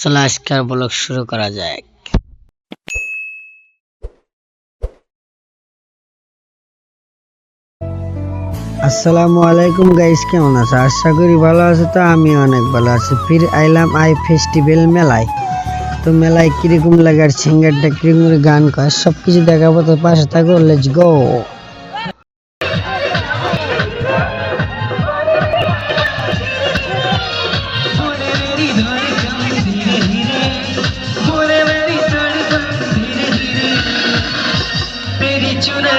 চলো আজকের ব্লগ শুরু করা যাক। আসসালামু আলাইকুম গাইস কেমন আছো? আশা করি ভালো আছো তো আমি অনেক ভালো আছি। ফির আইলাম আই ফেস্টিভ্যাল মেলায়। তো মেলায় কীরকম লাগে আর সিঙ্গারটা, কীরকম গান করে সব কিছু দেখাবো, তো পাশে থাকো লেটস গো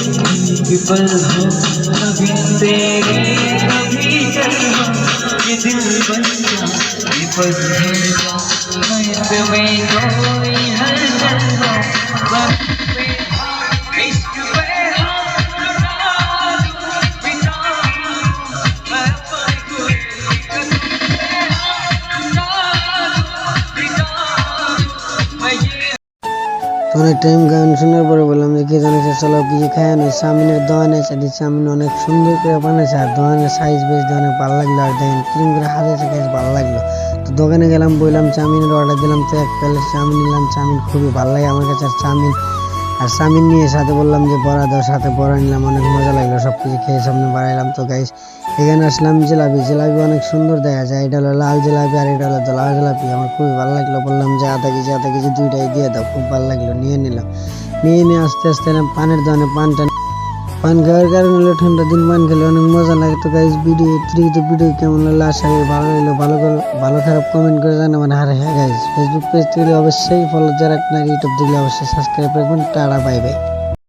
विफल हो कभी तेरे कभी चलना ये दिल बन जा ये पत्थर का मैं में অনেক টাইম গান শোনার পরে বললাম যে, কি জানিস চলো কিছু খায় না? চাউমিনের দোকানে এসে দিচ্ছে চাউমিন অনেক সুন্দর করে বানাইছে, আর দোকানের সাইজ বেশ দিয়ে অনেক ভালো লাগল, আর দেখেন কিরম করে হাতে থেকে ভালো লাগল। তো দোকানে গেলাম, বললাম, চাউমিনের অর্ডার দিলাম, তো এক প্লেট চাউমিন নিলাম। চাউমিন খুবই ভালো লাগে আমার কাছে, আর চাউমিন আর চাউমিন নিয়ে সাথে বললাম যে, বড়া দাও, সাথে বড়া নিলাম। অনেক মজা লাগল সব কিছু খেয়ে সামনে বাড়াইলাম। তো গাইস এখানে আসলাম জিলাপি। জিলাপি অনেক সুন্দর দেখা যায়। এটা হলো লাল জিলাপি আর এটা হলো লাল জিলাপি। আমার খুবই ভালো লাগল। বললাম যে আধা কেজি আধা কেজি দুইটাই দিয়ে দাও। খুব ভালো লাগল। নিয়ে নিলাম। নিয়ে নিয়ে আস্তে আস্তে পানের দোকানে পানটা পান খাওয়ার কারণে হলো ঠান্ডা দিন। পান খেলে অনেক মজা লাগে। তো গাইস ভিডিও অতিরিক্ত ভিডিও কেমন লাগল? আশা করি ভালো লাগল। ভালো করে- ভালো খারাপ কমেন্ট করে জানাবেন। আর হ্যাঁ গাইস ফেসবুক পেজ থেকে অবশ্যই ফলো যারা আপনার ইউটিউব দেখলে অবশ্যই সাবস্ক্রাইব রাখবেন টাটা বাই বাই